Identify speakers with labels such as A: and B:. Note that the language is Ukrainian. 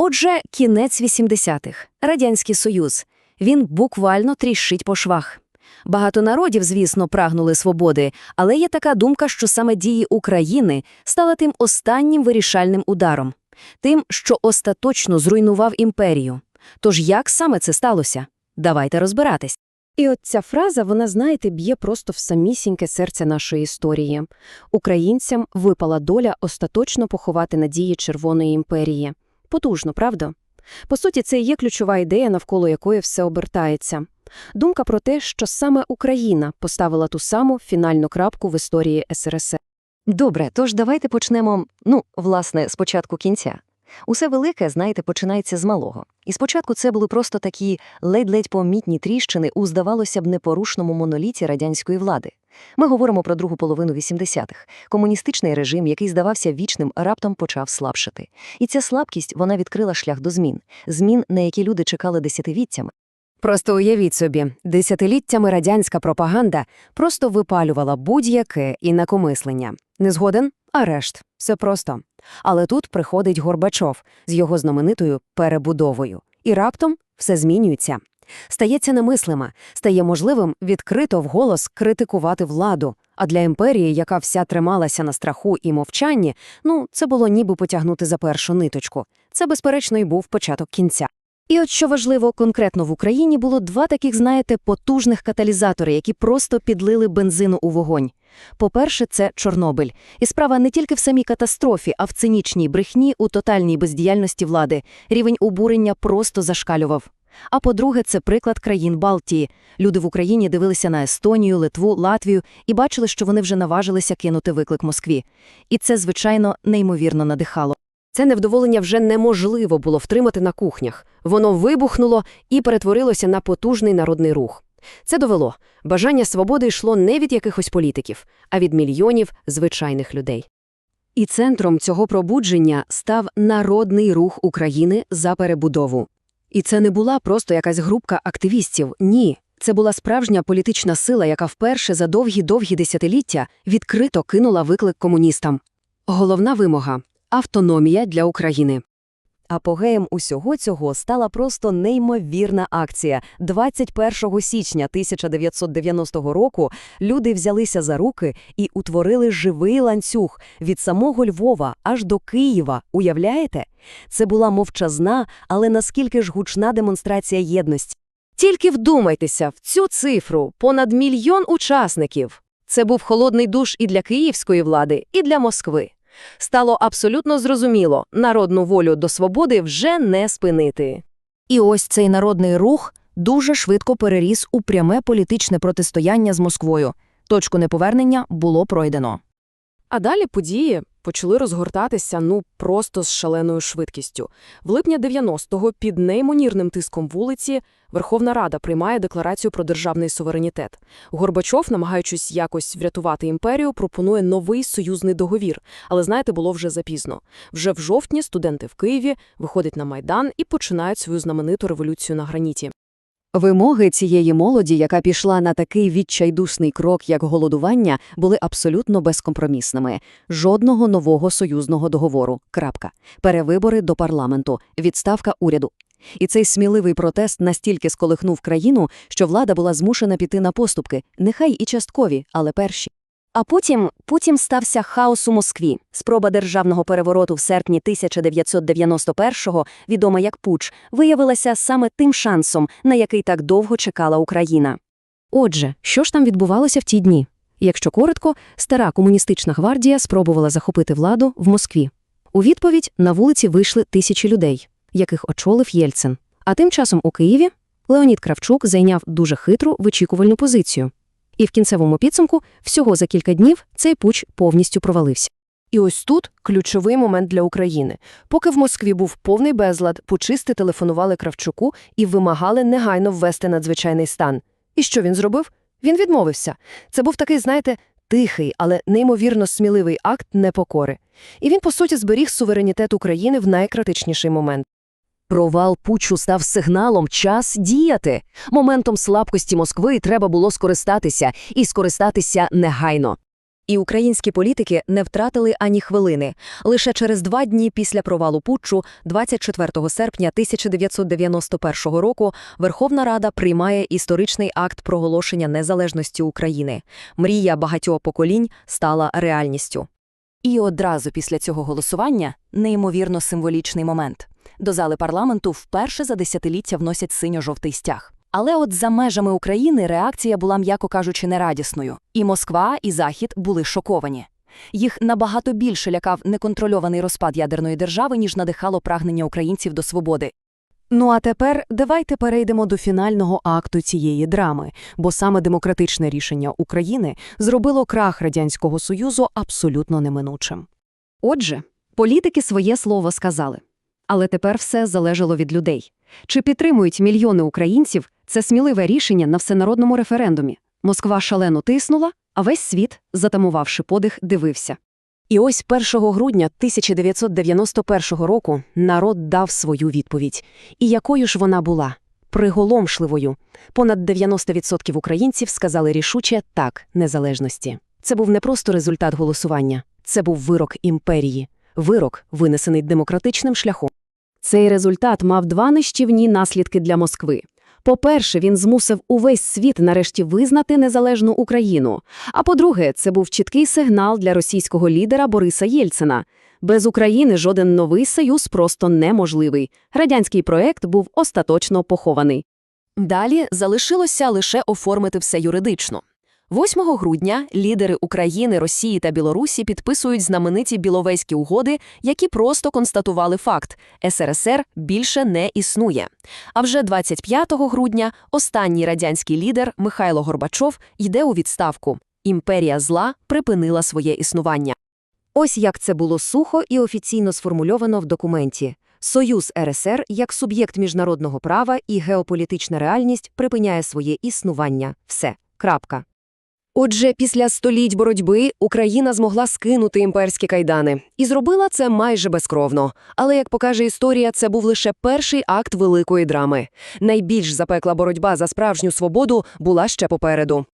A: Отже, кінець 80-х. Радянський Союз. Він буквально тріщить по швах. Багато народів, звісно, прагнули свободи, але є така думка, що саме дії України стали тим останнім вирішальним ударом, тим, що остаточно зруйнував імперію. Тож як саме це сталося? Давайте розбиратись.
B: І от ця фраза, вона, знаєте, б'є просто в самісіньке серце нашої історії. Українцям випала доля остаточно поховати надії Червоної імперії. Потужно, правда? По суті, це і є ключова ідея, навколо якої все обертається. Думка про те, що саме Україна поставила ту саму фінальну крапку в історії СРСР.
C: Добре, тож давайте почнемо, ну, власне, спочатку кінця. Усе велике, знаєте, починається з малого. І спочатку це були просто такі ледь-ледь помітні тріщини у, здавалося б, непорушному моноліті радянської влади. Ми говоримо про другу половину 80-х. Комуністичний режим, який здавався вічним, раптом почав слабшати. І ця слабкість, вона відкрила шлях до змін. Змін, на які люди чекали десятиліттями.
A: Просто уявіть собі, десятиліттями радянська пропаганда просто випалювала будь-яке інакомислення. Не згоден? Арешт. Все просто. Але тут приходить Горбачов з його знаменитою перебудовою. І раптом все змінюється. Стається немислима, стає можливим відкрито вголос критикувати владу. А для імперії, яка вся трималася на страху і мовчанні, ну, це було ніби потягнути за першу ниточку. Це, безперечно, і був початок кінця. І от що важливо, конкретно в Україні було два таких, знаєте, потужних каталізатори, які просто підлили бензину у вогонь. По-перше, це Чорнобиль. І справа не тільки в самій катастрофі, а в цинічній брехні у тотальній бездіяльності влади. Рівень обурення просто зашкалював. А по-друге, це приклад країн Балтії. Люди в Україні дивилися на Естонію, Литву, Латвію і бачили, що вони вже наважилися кинути виклик Москві. І це, звичайно, неймовірно надихало. Це невдоволення вже неможливо було втримати на кухнях. Воно вибухнуло і перетворилося на потужний народний рух. Це довело. Бажання свободи йшло не від якихось політиків, а від мільйонів звичайних людей. І центром цього пробудження став народний рух України за перебудову. І це не була просто якась групка активістів, ні. Це була справжня політична сила, яка вперше за довгі-довгі десятиліття відкрито кинула виклик комуністам. Головна вимога – автономія для України. Апогеєм усього цього стала просто неймовірна акція. 21 січня 1990 року люди взялися за руки і утворили живий ланцюг від самого Львова аж до Києва. Уявляєте? Це була мовчазна, але наскільки ж гучна демонстрація єдності. Тільки вдумайтеся в цю цифру – понад мільйон учасників. Це був холодний душ і для київської влади, і для Москви. Стало абсолютно зрозуміло, народну волю до свободи вже не спинити. І ось цей народний рух дуже швидко переріс у пряме політичне протистояння з Москвою. Точку неповернення було пройдено.
B: А далі події почали розгортатися ну просто з шаленою швидкістю. В липні 90-го під неймонірним тиском вулиці Верховна Рада приймає декларацію про державний суверенітет. Горбачов, намагаючись якось врятувати імперію, пропонує новий союзний договір. Але знаєте, було вже запізно. Вже в жовтні студенти в Києві виходять на майдан і починають свою знамениту революцію на граніті.
A: Вимоги цієї молоді, яка пішла на такий відчайдушний крок, як голодування, були абсолютно безкомпромісними. Жодного нового союзного договору. Крапка. Перевибори до парламенту, відставка уряду. І цей сміливий протест настільки сколихнув країну, що влада була змушена піти на поступки, нехай і часткові, але перші. А потім, потім стався хаос у Москві. Спроба державного перевороту в серпні 1991-го, відома як Пуч, виявилася саме тим шансом, на який так довго чекала Україна. Отже, що ж там відбувалося в ті дні? Якщо коротко, стара комуністична гвардія спробувала захопити владу в Москві. У відповідь на вулиці вийшли тисячі людей, яких очолив Єльцин. А тим часом у Києві Леонід Кравчук зайняв дуже хитру вичікувальну позицію. І в кінцевому підсумку всього за кілька днів цей пуч повністю провалився.
B: І ось тут ключовий момент для України. Поки в Москві був повний безлад, пучисти телефонували Кравчуку і вимагали негайно ввести надзвичайний стан. І що він зробив? Він відмовився. Це був такий, знаєте, тихий, але неймовірно сміливий акт непокори. І він, по суті, зберіг суверенітет України в найкратичніший момент.
A: Провал путчу став сигналом час діяти. Моментом слабкості Москви треба було скористатися, і скористатися негайно. І українські політики не втратили ані хвилини. Лише через два дні після провалу путчу, 24 серпня 1991 року, Верховна Рада приймає історичний акт проголошення незалежності України. Мрія багатьох поколінь стала реальністю.
D: І одразу після цього голосування неймовірно символічний момент. До зали парламенту вперше за десятиліття вносять синьо-жовтий стяг. Але от за межами України реакція була, м'яко кажучи, нерадісною. І Москва, і Захід були шоковані. Їх набагато більше лякав неконтрольований розпад ядерної держави, ніж надихало прагнення українців до свободи.
B: Ну а тепер давайте перейдемо до фінального акту цієї драми, бо саме демократичне рішення України зробило крах Радянського Союзу абсолютно неминучим.
A: Отже, політики своє слово сказали. Але тепер все залежало від людей. Чи підтримують мільйони українців це сміливе рішення на всенародному референдумі? Москва шалено тиснула, а весь світ, затамувавши подих, дивився.
B: І ось 1 грудня 1991 року народ дав свою відповідь. І якою ж вона була? Приголомшливою. Понад 90% українців сказали рішуче «так» незалежності. Це був не просто результат голосування, це був вирок імперії. Вирок, винесений демократичним шляхом. Цей результат мав два нищівні наслідки для Москви. По-перше, він змусив увесь світ нарешті визнати незалежну Україну. А по-друге, це був чіткий сигнал для російського лідера Бориса Єльцина. Без України жоден новий союз просто неможливий. Радянський проект був остаточно похований.
D: Далі залишилося лише оформити все юридично. 8 грудня лідери України, Росії та Білорусі підписують знамениті Біловезькі угоди, які просто констатували факт – СРСР більше не існує. А вже 25 грудня останній радянський лідер Михайло Горбачов йде у відставку. Імперія зла припинила своє існування.
A: Ось як це було сухо і офіційно сформульовано в документі. Союз РСР як суб'єкт міжнародного права і геополітична реальність припиняє своє існування. Все. Крапка. Отже, після століть боротьби Україна змогла скинути імперські кайдани. І зробила це майже безкровно. Але, як покаже історія, це був лише перший акт великої драми. Найбільш запекла боротьба за справжню свободу була ще попереду.